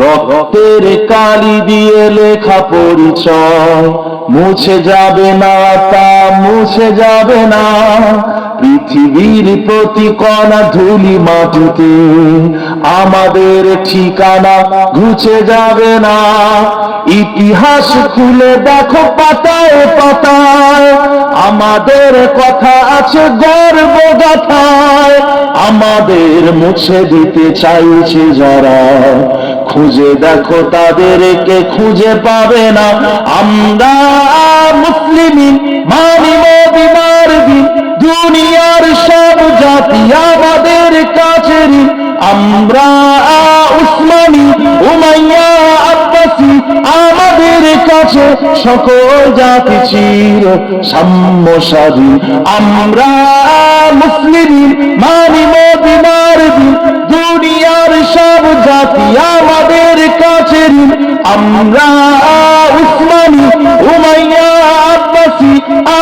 রক্তের কালি দিয়ে লেখা পরিচয়। মুছে যাবে না তা মুছে যাবে না। পৃথিবীর প্রতি কণা ধুলি মাটিতে আমাদের ঠিকানা ঘুচে যাবে না। ইতিহাস খুলে দেখো পাতায় পাতায়। আমাদের কথা আছে গর্ব গাথায় আমাদের মুছে দিতে চাইছে যারা। খুঁজে দেখো তাদেরকে খুঁজে পাবে না। আমরা মুসলিম দুনিয়ার সব জাতি আমাদের কাছে আমরা উসমানী, উমাইয়া, আব্বাসী, আমাদের কাছে সকল জাতি চির সাম্য আমরা মুসলিম, মানিব বিমার দিন জাতি আমাদের কাছে। আমরা উসমানী, উমাইয়া আব্বাসী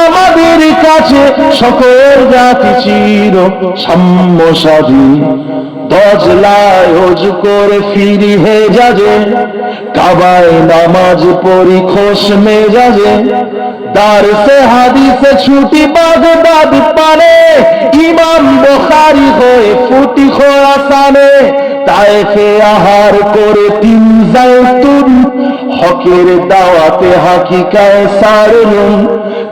আমাদের কাছে সকল জাতি চির দজলায় করে ফিরি হে যাজে কাবায় নামাজ পড়ি খোশ মেজাজে। দার সে হাদিসে ছুটি বাগদাদ পারে, ইমাম বখারি হয়ে ফুটি খোরাসানে তায়েফে আহার করে তিন জায়তুন, হকের দাওয়াতে হাকিকায় সারলুন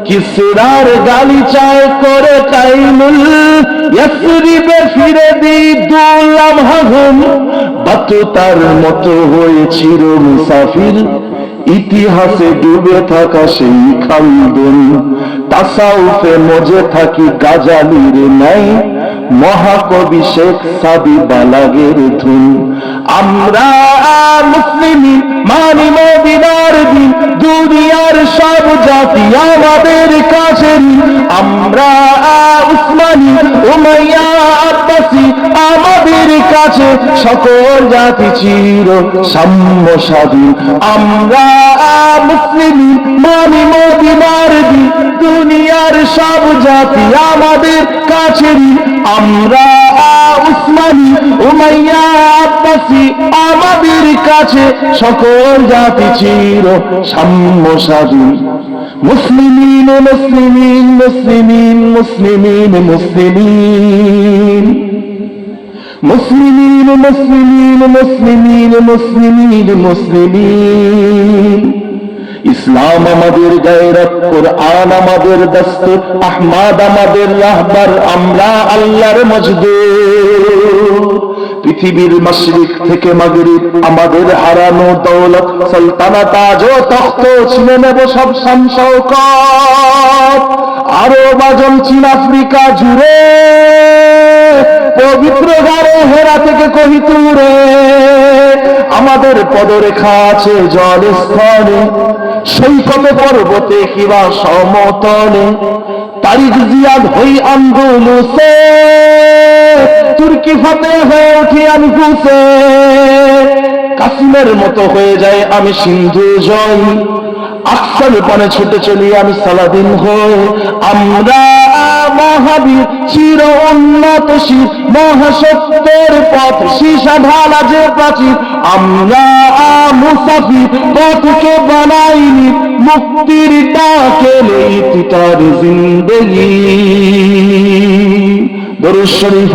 কিসরার গালিচায় করে কাইমুল, ইয়াসরিবে ফিরে দি দুলাম হাগুম বাতু তার মতো হয়েছিল মুসাফির, ইতিহাসে ডুবে থাকা সেই খালদুন। তাসাউফে মজে থাকি গাজালির নাই মহাকবি শেখ সাবি বালাগের ধুন। আমরা মুসলিম মানি মদিনার দিন, দুনিয়ার সব জাতি আমাদের কাছে আমরা উসমানী, উমাইয়া, আব্বাসী আমাদের কাছে সকল জাতি চির সাম্য স্বাধীন। আমরা মুসলিম মানি মদিনার দিন জাতি আমাদের কাছে আমরা উসমানী, উমাইয়া আমাদের কাছে। সকল জাতি চির সাম্য স্বাধীন মুসলিমিন মুসলিমিন মুসলিমিন মুসলিমিন মুসলিমিন। মুসলিমিন মুসলিমিন মুসলিমিন মুসলিমিন মুসলিমিন। ইসলাম আমাদের গায়রত, কোরআন আমাদের দস্তুর, আহমাদ আমাদের রাহবার, আমরা আল্লাহর মজদুর। পৃথিবীর মশরিক থেকে মাগরিব, আমাদের হারানো দৌলত, সালতানাত আজও তখ্ত, ছিনে নেব সব শামশৌকত আরও বাজন চীন আফ্রিকা জুড়ে। পবিত্র গারে হেরা থেকে কহিতুরে আমাদের পদরেখা আছে জল স্থলে সৈকতে পর্বতে কিবা সমতলে, তারিখ জিয়াদ হই আন্দোলসে তুর্কি ফাতে হয়ে উঠি আমি ঘুষে কাসিমের মতো হয়ে যায় আমি সিন্ধু জয়। আকসার পানে ছুটে চলি আমি সালাদিন হয়ে আমরা মহাবীর চির উন্নত শির, মহাসত্যের পথ, সীসা ঢালা যে প্রাচীর। আমরা মুসাফির, পথকে বানাইনি, মুক্তির ডাকে নেই তার জিন্দগি। দরুদ শরীফ